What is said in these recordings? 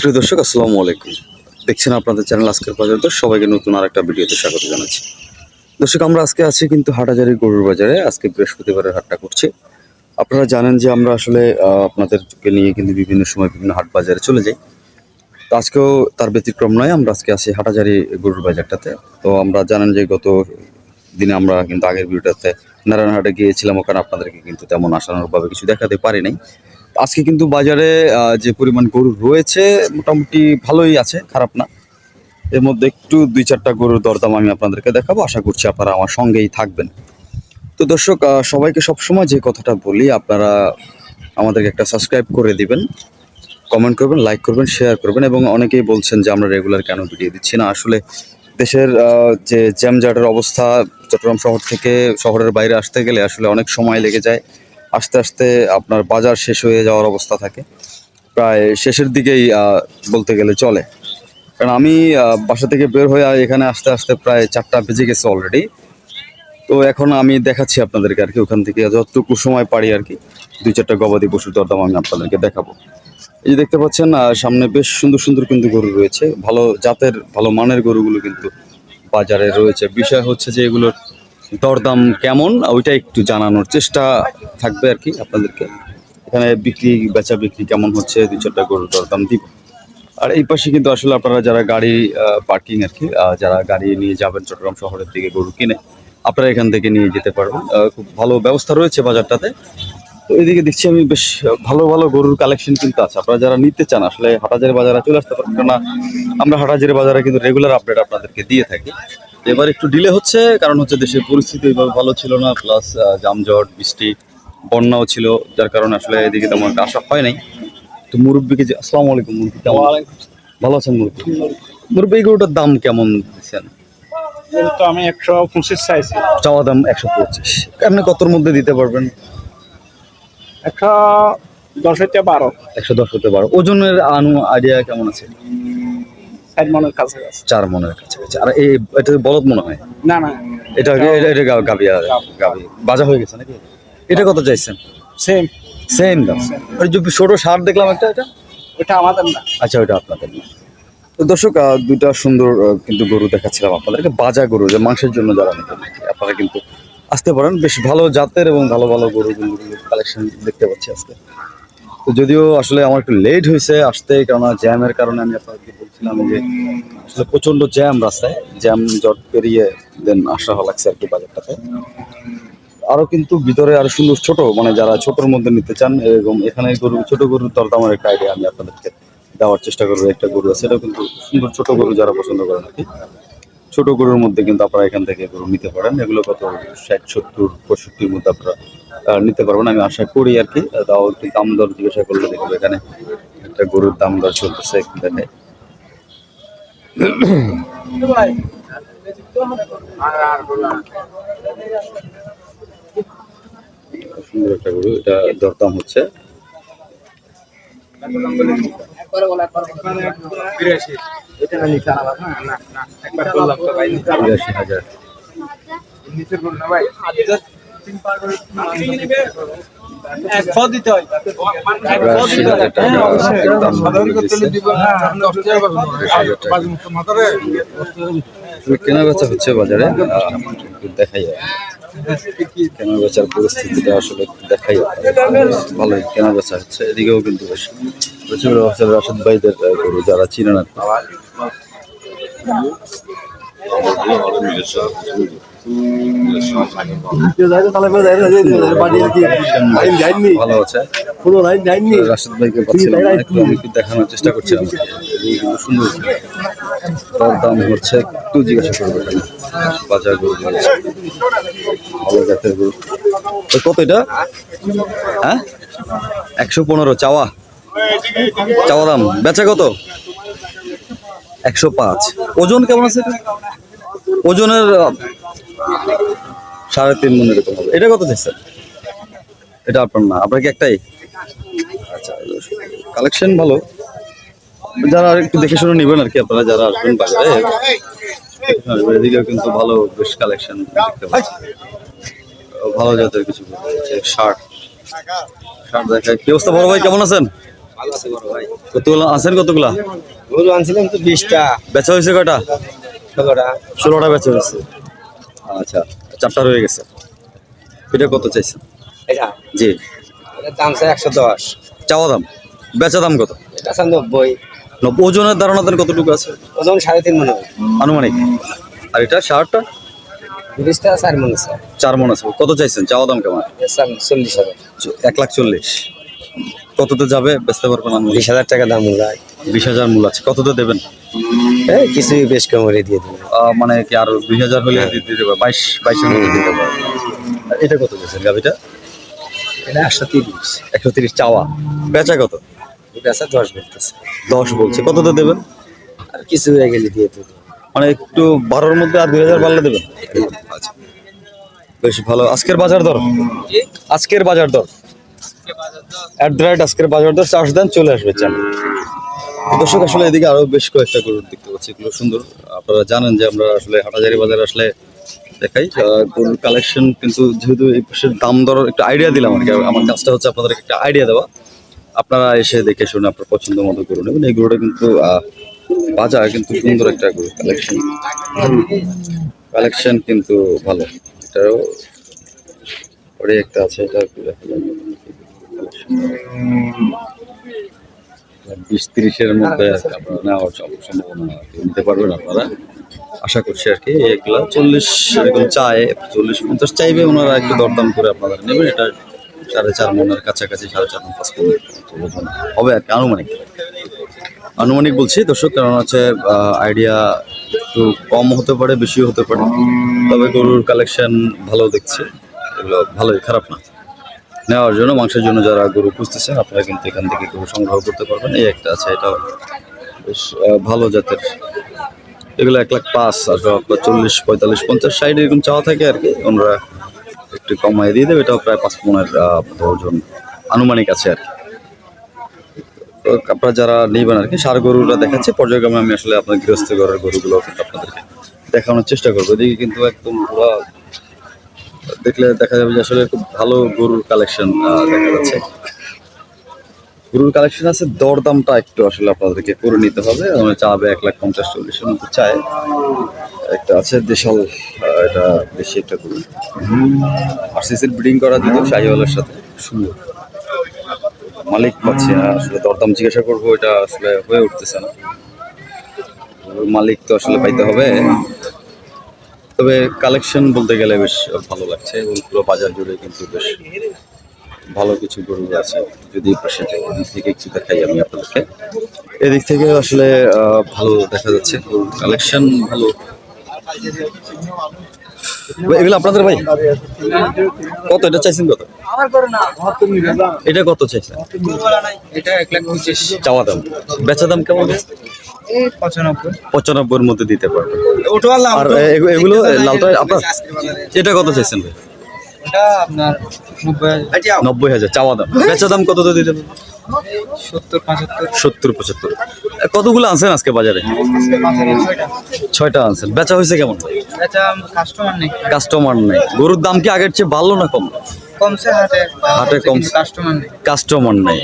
সুপ্রিয় দর্শক, আসসালামু আলাইকুম। দেখছেন আপনাদের চ্যানেল আজকের বাজার দর সবাইকে নতুন আর একটা ভিডিওতে স্বাগত জানাচ্ছি। দর্শক, আমরা আজকে আছি কিন্তু হাটাজারি গরুর বাজারে। আজকে বৃহস্পতিবারের হাটটা করছি। আপনারা জানেন যে আমরা আসলে আপনাদেরকে নিয়ে কিন্তু বিভিন্ন সময় বিভিন্ন হাট বাজারে চলে যাই। তো আজকেও তার ব্যতিক্রম নয়, আমরা আজকে আছি হাটাজারি গরুর বাজারটাতে। তো আমরা জানেন যে গত দিনে আমরা কিন্তু আগের ভিডিওটাতে নারায়ণহাটে গিয়েছিলাম। ওখানে আপনাদেরকে কিন্তু তেমন আশানুরূপভাবে কিছু দেখাতে পারি নাই। আজকে কিন্তু বাজারে যে পরিমাণ গরু রয়েছে, মোটামুটি ভালোই আছে, খারাপ না। এর মধ্যে একটু দুই চারটা গরুর দরদাম আমি আপনাদেরকে দেখাবো। আশা করছি আপনারা আমার সঙ্গেই থাকবেন। তো দর্শক সবাইকে সবসময় যে কথাটা বলি, আপনারা আমাদেরকে একটা সাবস্ক্রাইব করে দিবেন, কমেন্ট করবেন, লাইক করবেন, শেয়ার করবেন এবং অনেকেই বলছেন যে আমরা রেগুলার কেন ভিডিও দিচ্ছি না? আসলে দেশের যে জ্যামজাটের অবস্থা, চট্টগ্রাম শহর থেকে শহরের বাইরে আসতে গেলে আসলে অনেক সময় লেগে যায়। আস্তে আস্তে আপনার বাজার শেষ হয়ে যাওয়ার অবস্থা থাকে। প্রায় শেষের দিকেই বলতে গেলে চলে। কারণ আমি বাসা থেকে বের হয়ে এখানে আস্তে আস্তে প্রায় চারটা বেজে গেছে অলরেডি তো এখন আমি দেখাচ্ছি আপনাদেরকে আর কি, ওখান থেকে যতটুকু সময় পারি আর কি, দুই চারটা গবাদি পশুর দরদাম আমি আপনাদেরকে দেখাবো। এই যে দেখতে পাচ্ছেন সামনে বেশ সুন্দর সুন্দর কিন্তু গরু রয়েছে। ভালো জাতের, ভালো মানের গরুগুলো কিন্তু বাজারে রয়েছে। বিষয় হচ্ছে যে এগুলোর দরদাম কেমন? ওইটা একটু জানানোর চেষ্টা থাকবে আর কি আপনাদেরকে। এখানে বিক্রি, বেচা বিক্রি কেমন হচ্ছে? দুই চারটা গরুর দরদাম দিব। আর এই পাশে কিন্তু আসলে আপনারা যারা গাড়ি পার্কিং আর কি যারা গাড়ি নিয়ে যাবেন চট্টগ্রাম শহরের দিকে গরু কিনে, আপনারা এখান থেকে নিয়ে যেতে পারবেন। খুব ভালো ব্যবস্থা রয়েছে বাজারটাতে। তো এদিকে দেখছি আমি বেশ ভালো ভালো গরুর কালেকশন কিন্তু আছে। আপনারা যারা নিতে চান, আসলে হাটাজারি বাজারে চলে আসতে পারেন। কেননা আমরা হাটাজারি বাজারে কিন্তু রেগুলার আপডেট আপনাদেরকে দিয়ে থাকি। এবার একটু ডিলে হচ্ছে কারণ হচ্ছে দেশের পরিস্থিতি ওইভাবে ভালো ছিল না প্লাস জামজট বৃষ্টি বন্যাও ছিল যার কারণে আসলে এদিকে তেমন একটা আশা হয় নাই। তো মুরব্বীকে যে আসসালামু আলাইকুম মুরব্বী কেমন? ভালো আছেন মুরব্বী? মুরব্বী গরুটার দাম কেমন দিচ্ছেন? কিন্তু আমি একশো পঁচিশ চাইছি। চাওয়া দাম একশো পঁচিশ। আপনি কতর মধ্যে দিতে পারবেন? একশো দশ হইতে বারো। একশো দশ হতে পারো ওজনের আনু আইডিয়া কেমন আছে? ষাট মনের কাছাকাছি। চার মনের কাছাকাছি। আর এই এটা বলদ মনে হয়? না না। এটা এটা গাবি গাবি বাজা হয়ে গেছে নাকি? এটা কত চাইছেন? সেম সেম দাম। আর যে ছোট সার দেখলাম একটা এটা? ওটা আমাদের না। আচ্ছা ওইটা আপনাদের না। তো দর্শক দুইটা সুন্দর কিন্তু গরু দেখাচ্ছিলাম আপনাদেরকে বাজা গরু যে মাংসের জন্য যারা নিতে আপনারা কিন্তু আসতে পারেন। বেশ ভালো জাতের এবং ভালো ভালো গরু কালেকশন দেখতে পাচ্ছি আজকে। তো যদিও আসলে আমার একটু লেট হয়েছে আসতে, কেননা জ্যামের কারণে আমি আপনাদেরকে বলছিলাম যে আসলে প্রচণ্ড জ্যাম রাস্তায়। জ্যাম জট পেরিয়ে দেন আসা লাগছে আর কি বাজারটাতে। আরও কিন্তু ভিতরে আরও সুন্দর ছোট মানে যারা ছোটর মধ্যে নিতে চান, এরকম এখানে গরু, ছোট গরুর দরদামের একটা আইডিয়া আমি আপনাদেরকে দেওয়ার চেষ্টা করব। একটা গরু আছে, এটাও কিন্তু সুন্দর ছোট গরু যারা পছন্দ করেন আর কি। ছোট গরুর মধ্যে কিন্তু আপনারা এখান থেকে গরু নিতে পারেন। এগুলো কত? ষাট, সত্তর, পঁয়ষট্টির মধ্যে আপনারা নিতে পারবেন। আমি আশা করি আর কি, তাও একটু দাম দর জিজ্ঞাসা করলে দেখব এখানে একটা গরুর দাম দর চলতেছে দেখে সুন্দর একটা গরু, এটা দরদাম হচ্ছে। বিরাশি হাজার বিরাশি হাজার কেনা বেচা হচ্ছে বাজারে দেখাই। কেনা বেচার পরিস্থিতিটা আসলে দেখাই। ভালোই কেনা বেচা হচ্ছে এদিকেও কিন্তু বেশ রাশেদ ভাইদের গরু যারা চিনেন আর ভালো আছে না, দেখানোর চেষ্টা করছিলাম সুন্দর তার দাম হচ্ছে একটু জিজ্ঞাসা করব বাজার গরু ভালো জাতের গরু। তো কত এটা? হ্যাঁ? একশো পনেরো, চাওয়া? চাওয়া দাম। বেচা কত? একশো পাঁচ। ওজন কেমন আছে ওজনের সাড়ে তিন মন এরকম হবে। এটা কত চাইছেন এটা আপনার না, আপনার কি একটাই? আচ্ছা কালেকশন ভালো। যারা আর একটু দেখে শুনে নেবেন আর কি আপনারা যারা আসবেন বাজারে এদিকেও কিন্তু ভালো বেশ কালেকশন দেখতে পাচ্ছি। ভালো জাতের কিছু শার্ট শার্ট দেখায়। কি অবস্থা বড় ভাই কেমন আছেন? ভালো আছে বড় ভাই। কতগুলো আছেন কতগুলা? গরু আনছিলাম তো বিশটা। বেচা হয়েছে কয়টা? ষোলোটা। ষোলোটা বেচা হয়েছে। আচ্ছা চারটা রয়ে গেছে। এটা কত চাইছেন? এটা? জি। এটার দাম চাই একশো দশ। চাওয়া দাম? বেচা দাম কত? নব্বই। ওজনের ধারণা দেন কতটুকু আছে? ওজন সাড়ে তিন মনে হয়। আনুমানিক। আর এটা শার্টটা? চার মনে আছে চার মন আছে। কত চাইছেন? চাওয়া দাম কেমন? চল্লিশ হাজার। এক লাখ চল্লিশ। কততে যাবে? বেচতে পারবেন আনুমানিক? বিশ হাজার টাকা দাম বিশ হাজার মূল আছে। কততে দেবেন? কিছুই বেশ কম দিয়ে দেবো। মানে কি আরও দুই হাজার হলে দিয়ে দিতে পারবে বাইশ বাইশের মধ্যে দিতে পারবে এটা কত গাভিটা? এটা একশো তিরিশ। একশো তিরিশ চাওয়া। বেচা কত? দশ বলতেছে। দশ বলছে। কততে দেবেন? আর কিছু হয়ে গেলে দিয়ে দেবো। মানে একটু বারোর মধ্যে আর দুই হাজার বাড়লে দেবেন? আচ্ছা। বেশ ভালো। আজকের বাজার দর? আজকের বাজার দর? অ্যাট দ্য রাইট আজকের বাজার দর চার্জ দেন চলে আসবে দর্শক আসলে এদিকে আরও বেশ কয়েকটা গরু দেখতে পাচ্ছি এগুলো সুন্দর। আপনারা জানেন যে আমরা আসলে হাটাজারি বাজারে আসলে দেখাই গরুর কালেকশন কিন্তু যেহেতু এই পাশের দাম দর একটু আইডিয়া দিলাম আর কি। আমার কাজটা হচ্ছে আপনাদেরকে একটা আইডিয়া দেওয়া। আপনারা এসে দেখে শুনে আপনার পছন্দ মতো গরু নেবেন এই গরুটা কিন্তু বাজার কিন্তু সুন্দর একটা গরু কালেকশন কালেকশন কিন্তু ভালো। এটাও ওরে একটা আছে, এটা বিশ তিরিশের মধ্যে আপনারা নিতে পারবেন আপনারা। আশা করছি আর কি, এগুলা চল্লিশ, এরকম চায় চল্লিশ পঞ্চাশ চাইবে, ওনারা একটু দরদাম করে আপনারা নেবেন। এটা সাড়ে চার মনের কাছাকাছি, সাড়ে চার মন, পাঁচ মন ওজন হবে আর কি, আনুমানিক। আনুমানিক বলছি, দর্শক, কারণ হচ্ছে আইডিয়া একটু কম হতে পারে, বেশিও হতে পারে। তবে গরুর কালেকশন ভালো দেখছি, এগুলো ভালোই, খারাপ না। নেওয়ার জন্য, মাংসের জন্য যারা গরু খুঁজতেছেন, আপনারা কিন্তু এখান থেকে গরু সংগ্রহ করতে পারবেন। এই একটা আছে, এটাও বেশ ভালো জাতের। এগুলো এক লাখ পাঁচ আর চল্লিশ, পঁয়তাল্লিশ, পঞ্চাশ, ষাট, এরকম চাওয়া থাকে আর কি, ওনারা একটু কমাই দিয়ে দেবে, এটাও প্রায় পাঁচ পনেরো দশজন আনুমানিক আছে আর কি। আপনারা যারা নেবেন আর কি, সার গরুরা দেখাচ্ছে, পর্যায়ক্রমে আমি আসলে আপনার গৃহস্থ ঘরের গরুগুলো কিন্তু আপনাদেরকে দেখানোর চেষ্টা করব। এদিকে কিন্তু একদম দেখলে দেখা যাবে যে আসলে খুব ভালো গরুর কালেকশন দেখা যাচ্ছে। গরুর কালেকশন আছে, দরদামটা একটু আসলে আপনাদেরকে করে নিতে হবে। মানে চাবে এক লাখ পঞ্চাশ চল্লিশের মতো চায়। একটা আছে দেশাল এটা বেশি একটা গরু। আরসিসির ব্রিডিং করা যেত শাহিওয়ালের সাথে। সুন্দর। মালিক পাচ্ছি না আসলে দরদাম জিজ্ঞাসা করব, এটা আসলে হয়ে উঠতেছে না। মালিক তো আসলে পাইতে হবে। তবে কালেকশন বলতে গেলে বেশ ভালো লাগছে এবং পুরো বাজার জুড়ে কিন্তু বেশ ভালো কিছু গরু আছে যদি পাশে থেকে এদিক থেকে একটু দেখাই আমি আপনাদেরকে। এদিক থেকে আসলে ভালো দেখা যাচ্ছে গরুর কালেকশন ভালো। ভাই, এগুলো আপনাদের ভাই? কত এটা চাইছেন কত? এটা কত চাইছেন? এটা এক লাখ পঁচিশ। চাওয়া দাম। বেচা দাম কেমন পঁচানব্বইয়ের মধ্যে দিতে পারবেন। আর এগুলো লালটা আপনার এটা কত চাইছেন ভাই? আপনার নব্বই হাজার। চাওয়া দাম। বেচা দাম কত দিতে সত্তর পঁচাত্তর। কতগুলো আনছেন আজকে বাজারে? ছয়টা। আনছেন। বেচা হয়েছে কেমন? কাস্টমার নেই। গরুর দাম কি আগের চেয়ে ভালো না কম? হাটে কাস্টমার নেই।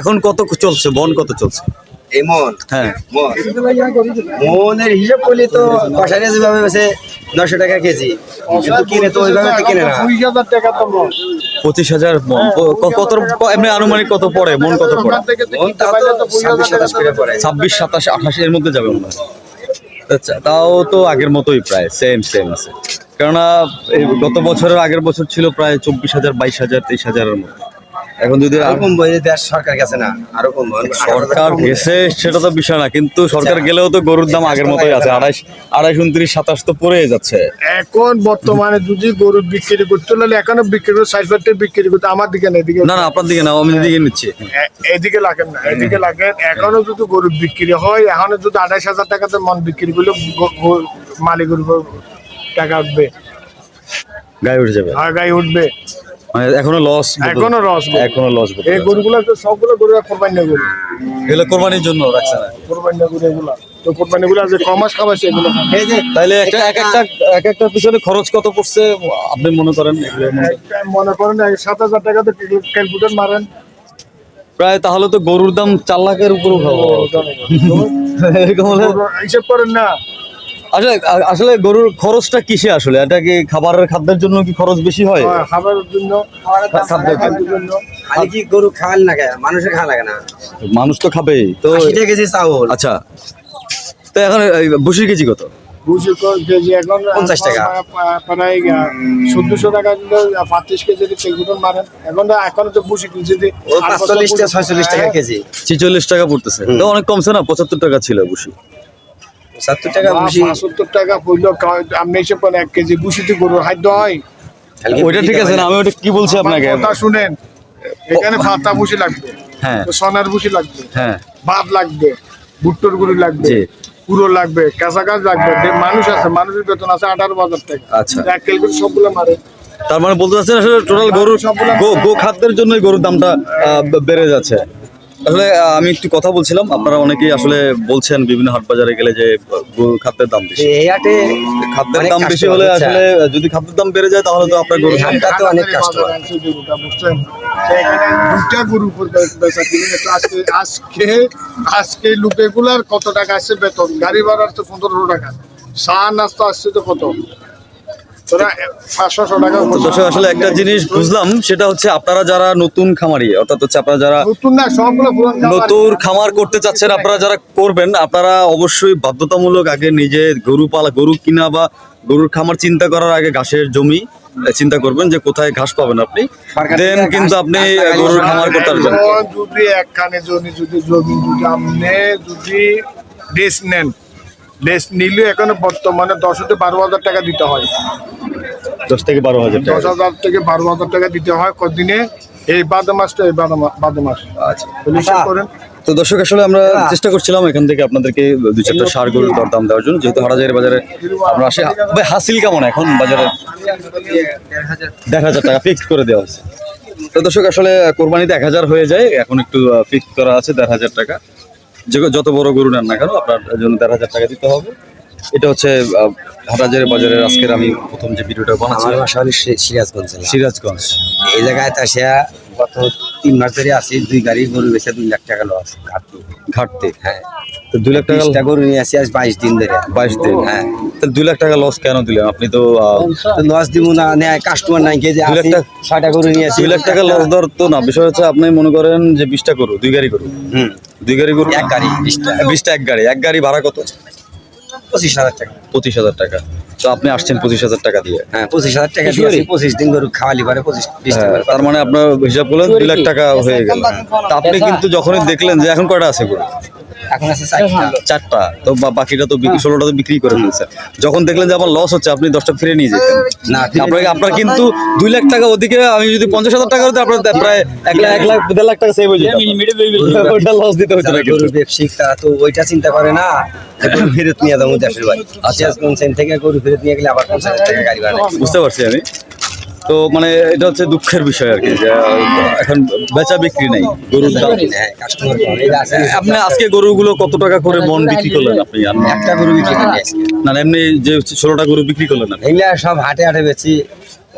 এখন কত চলছে? বন কত চলছে? এই মন। হ্যাঁ। মন। মনের হিসাব করলে তো কষারে যেভাবে বেছে নশো টাকা কেজি। কিন্তু কিনে তো ওইভাবে তো কিনে না। পঁচিশ হাজার মন। কত এমনি আনুমানিক কত পড়ে? মন কত পড়ে? মন তাও তো ছাব্বিশ সাতাশ করে পড়ে। ছাব্বিশ সাতাশ আঠাশ এর মধ্যে যাবে মনে আচ্ছা তাও তো আগের মতোই প্রায়। সেম সেম আছে। কেননা এই গত বছরের আগের বছর ছিল প্রায় চব্বিশ হাজার বাইশ হাজার তেইশ হাজারের মতো। এখন যদি আরও কমবো দেশ সরকার গেছে না আরও কমবো সরকার গেছে সেটা তো বিষয় না কিন্তু সরকার গেলেও তো গরুর দাম আগের মতোই আছে আড়াইশ আড়াইশ উনত্রিশ সাতাশ তো পড়ে যাচ্ছে। এখন বর্তমানে যদি গরু বিক্রি করতে হলে এখনও বিক্রি করে ষাট ষাট বিক্রি করতে আমার দিকে না এদিকে না না আপনার দিকে না আমি দিকে নিচ্ছি। এদিকে লাগেন না এদিকে লাগেন। এখনও যদি গরু বিক্রি হয় এখনও যদি আঠাইশ হাজার টাকাতে মন বিক্রি করলে মালিকের উপর টাকা উঠবে। গায়ে উঠে যাবে। আর গায়ে উঠবে। এখনও লস এখনও গরু। এখনও লস এই গরুগুলো তো সবগুলো কোরবানি না গরু। এগুলো কোরবানির জন্য রাখছে না। কোরবানি না গরু এগুলা। তো কোরবানি গুলো যে কমাস এগুলো? এই যে তাইলে একটা এক একটা এক একটা পিছনে খরচ কত পড়ছে আপনি মনে করেন মনে করেন সাত হাজার টাকাতে ক্যালকুলেটর মারেন। প্রায় তাহলে তো গরুর দাম চার লাখের উপরও খাব এরকম হিসেব করেন না। আসলে আসলে গরুর খরচটা কিসে আসলে? এটা কি খাবারের খাদ্যের জন্য কি খরচ বেশি হয়? হ্যাঁ, খাবারের জন্য খাদ্যের জন্য। খালি কি গরু খাওয়াল না খায় মানুষের খাওয়া লাগে না। মানুষ তো খাবেই তো টাকা কেজি চাউল। আচ্ছা। তো এখন বসির কেজি কত? বুঝি কেজি এখন 50 টাকা। প্রায়- প্রায় চোদ্দশো টাকা দিলে পঁচিশ কেজি মারেন। এখন তো এখন তো বুঝি কেজি পাঁচচল্লিশ টাকা ছয়চল্লিশ টাকা কেজি। ছেচল্লিশ টাকা পড়তেছে। তো অনেক কমছে না? পঁচাত্তর টাকা ছিল বসি সত্তর টাকা বুঝি পঁচাত্তর টাকা পড়ল আপনি হিসেব করেন এক কেজি বুসিতে গরুর খাদ্য হয় ওইটা ঠিক আছে না আমি ওটা কি বলছি আপনাকে? কথা শুনেন এখানে ফাতা বুসি লাগবে হ্যাঁ। সোনার বুসি লাগবে হ্যাঁ। ভাত লাগবে ভুট্টোর গুড়ি লাগবে পুরো লাগবে কাঁচা গাছ লাগবে যে মানুষ আছে মানুষের বেতন আছে আঠারো হাজার টাকা। আচ্ছা। এক কেল করে সবগুলো মারে। তার মানে বলতে চাচ্ছেন আসলে টোটাল গরুর গো গো খাদ্যের জন্যই গরুর দামটা বেড়ে যাচ্ছে। আসলে আমি একটু কথা বলছিলাম। আপনারা অনেকেই আসলে বলছেন বিভিন্ন হাট বাজারে গেলে যে খাদ্যের দাম বেশি। এই হাটে খাদ্যের দাম বেশি হলে আসলে যদি খাদ্যের দাম বেড়ে যায় তাহলে তো আপনার গরু এই হাটটা তো অনেক কষ্ট বুঝছেন? দুইটা গরু বেচা কিনে আজকে আজকে আজকে লোকেগুলার কত টাকা আসছে বেতন? গাড়ি ভাড়া আসছে পনেরোশো টাকা। চা নাস্তা আসছে তো কত? তো দর্শক আসলে একটা জিনিস বুঝলাম সেটা হচ্ছে আপনারা যারা নতুন খামারি অর্থাৎ হচ্ছে আপনারা যারা নতুন খামার। করতে চাচ্ছেন আপনারা যারা করবেন আপনারা অবশ্যই বাধ্যতামূলক আগে নিজে গরু পালা গরু কিনা বা গরুর খামার চিন্তা করার আগে ঘাসের জমি চিন্তা করবেন যে কোথায় ঘাস পাবেন আপনি। দেন কিন্তু আপনি গরুর খামার করতে পারবেন। যদি একখানে জমি যদি জমি যদি আপনি যদি ডেস নেন ডেস নিলে এখন বর্তমানে দশ হতে বারো হাজার টাকা দিতে হয়। দশ থেকে বারো হাজার দশ হাজার থেকে বারো হাজার টাকা দিতে হয় কদিনে? এই বাদে মাসটা এই বাদে মাস। আচ্ছা। করেন। তো দর্শক আসলে আমরা চেষ্টা করছিলাম এখান থেকে আপনাদেরকে দু চারটা সার গরুর দরদাম দেওয়ার জন্য। যেহেতু হাটাজারি বাজারে আমরা আসি ভাই হাসিল কেমন এখন বাজারে? দেড় হাজার টাকা ফিক্সড করে দেওয়া হয়েছে। তো দর্শক আসলে কোরবানিতে এক হাজার হয়ে যায় এখন একটু ফিক্সড করা আছে দেড় হাজার টাকা। যত বড় গরু নেন না কেন আপনার জন্য দেড় হাজার টাকা দিতে হবে। এটা হচ্ছে হাটাজারি বাজারের আজকের আমি প্রথম যে ভিডিওটা আমার বানাচ্ছি বাসা হলো সিরাজগঞ্জ সিরাজগঞ্জ। এই জায়গায় তো আসিয়া গত তিন মাস ধরে আছি দুই গাড়ি গরু বেচে দুই লাখ টাকা লস। ঘাটতি। ঘাটতে? হ্যাঁ। তো দুই লাখ টাকা গরু নিয়ে আসি আজ বাইশ দিন ধরে। বাইশ দিন। হ্যাঁ। তাহলে দুই লাখ টাকা লস কেন দিলেন? আপনি তো লস দিব না নেয় কাস্টমার নাই কে যে দুই লাখ টাকা- ছয়টা গরু নিয়ে আসি। দুই লাখ টাকা লস তো না। বিষয় হচ্ছে আপনি মনে করেন যে বিশটা গরু দুই গাড়ি গরু। হুম। দুই গাড়ি গরু এক গাড়ি বিশটা। বিশটা এক গাড়ি। এক গাড়ি ভাড়া কত? পঁচিশ হাজার টাকা। পঁচিশ হাজার টাকা। তো আপনি আসছেন পঁচিশ হাজার টাকা দিয়ে। হ্যাঁ পঁচিশ হাজার টাকা দিয়ে পঁচিশ দিন গরু খাওয়ালি পারে পঁচিশ হ্যাঁ। তার মানে আপনার হিসাব করলেন দুই লাখ টাকা হয়ে গেল। তা আপনি কিন্তু যখনই দেখলেন যে এখন কয়টা আছে গরু এখন আছে চারটা। তো বাকিটা তো বিক্রি ষোলোটা তো বিক্রি করে ফেলছে। যখন দেখলেন যে আমার লস হচ্ছে আপনি দশটা ফিরে নিয়ে যেতেন। না আপনাকে আপনার কিন্তু দুই লাখ টাকা ওদিকে আমি যদি পঞ্চাশ হাজার টাকা হতো আপনার প্রায় এক লাখ এক লাখ দেড় লাখ টাকা সেভ হয়ে যেত ওইটা লস দিতে হতো না যারা ব্যবসায়িক তো ওইটা চিন্তা করে না। ফেরত নিয়ে যাব দেশের বাড়ি। সিরাজগঞ্জ সেন থেকে গরু ফেরত নিয়ে গেলে আবার পঞ্চাশ হাজার টাকা গাড়ি ভাড়া বুঝতে পারছি আমি। তো মানে এটা হচ্ছে দুঃখের বিষয় আর কি যে এখন বেচা বিক্রি নেই গরুর দাম। হ্যাঁ কাস্টমার এই যে আছে, আপনি আজকে গরুগুলো কত টাকা করে মন বিক্রি করলেন আপনি? একটা গরু বিক্রি করি না এমনি যে ষোলোটা গরু বিক্রি করলেন এগুলা সব হাটে হাটে বেচি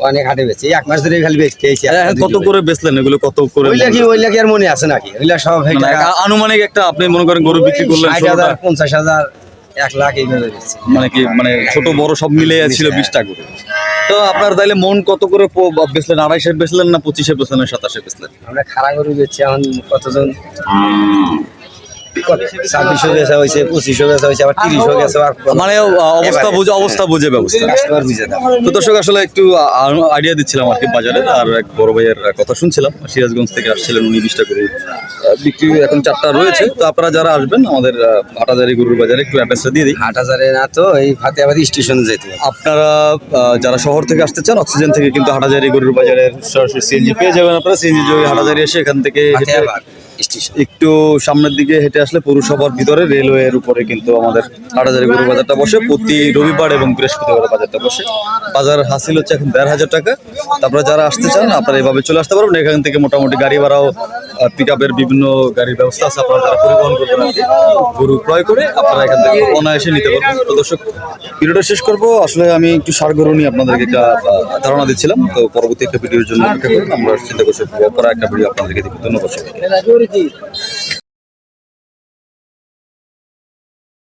অনেক হাটে বেচি। এক মাস ধরে খালি বেচতে এসেছি কত করে বেচলেন? এগুলো কত করে ওইলা কি ওইলা কি আর মনে আছে নাকি? ওইলা সব মানে আনুমানিক একটা আপনি মনে করেন গরু বিক্রি করলেন ষাট 16টা, হাজার পঞ্চাশ হাজার এক লাখ এইভাবে বেচছি মানে কি মানে ছোট বড় সব মিলে ছিল হ্যাঁ। বিশটা করে। তো আপনার তাইলে মন কত করে বেচলেন? আড়াইশে বেচলেন না পঁচিশে বেচলেন না সাতাশে বেচলেন? আমরা খাড়া গরু বেচছি এখন কতজন? ছাব্বিশশো বেচা হয়েছে পঁচিশশো হয়েছে আবার গেছে মানে অবস্থা বুঝে অবস্থা বুঝে ব্যবস্থা। কাস্টমার বুঝে তো দর্শক আসলে একটু আইডিয়া দিচ্ছিলাম আর কি বাজারে আর এক বড় ভাইয়ের কথা শুনছিলাম। সিরাজগঞ্জ থেকে আসছিলেন উনি বিশটা করে বিক্রি এখন চারটা রয়েছে। তো আপনারা যারা আসবেন আমাদের হাটাজারি গরুর বাজারে একটু অ্যাড্রেসটা দিয়ে দিই। হাট হাজারে না তো এই ফাতেহাবাদ স্টেশনে যেতে আপনারা যারা শহর থেকে আসতে চান অক্সিজেন থেকে কিন্তু হাটাজারি গরুর বাজারে সরাসরি সিএনজি পেয়ে যাবেন আপনারা। সিএনজি হাটাজারি এসে এখান থেকে একটু সামনের দিকে হেঁটে আসলে পৌরসভার ভিতরে রেলওয়ের উপরে কিন্তু আমাদের হাটাজারি গরু বাজারটা বসে, প্রতি রবিবার এবং বৃহস্পতিবার বাজারটা বসে। বাজার হাসিল হচ্ছে এখন দেড় হাজার টাকা। তারপরে যারা আসতে চান, আপনারা এইভাবে চলে আসতে পারবেন। এখান থেকে মোটামুটি গাড়ি ভাড়াও পিক আপের বিভিন্ন গাড়ির ব্যবস্থা আছে। আপনারা যারা পরিবহন করবেন, গরু ক্রয় করে আপনারা এখান থেকে অনায়াসে নিতে পারবেন। তো দর্শক, ভিডিওটা শেষ করব। আসলে আমি একটু সার গরু নিয়ে আপনাদেরকে একটা ধারণা দিচ্ছিলাম। তো পরবর্তী একটা ভিডিওর জন্য আমরা চিন্তা করছি, পরে একটা ভিডিও আপনাদেরকে দিব। ধন্যবাদ জি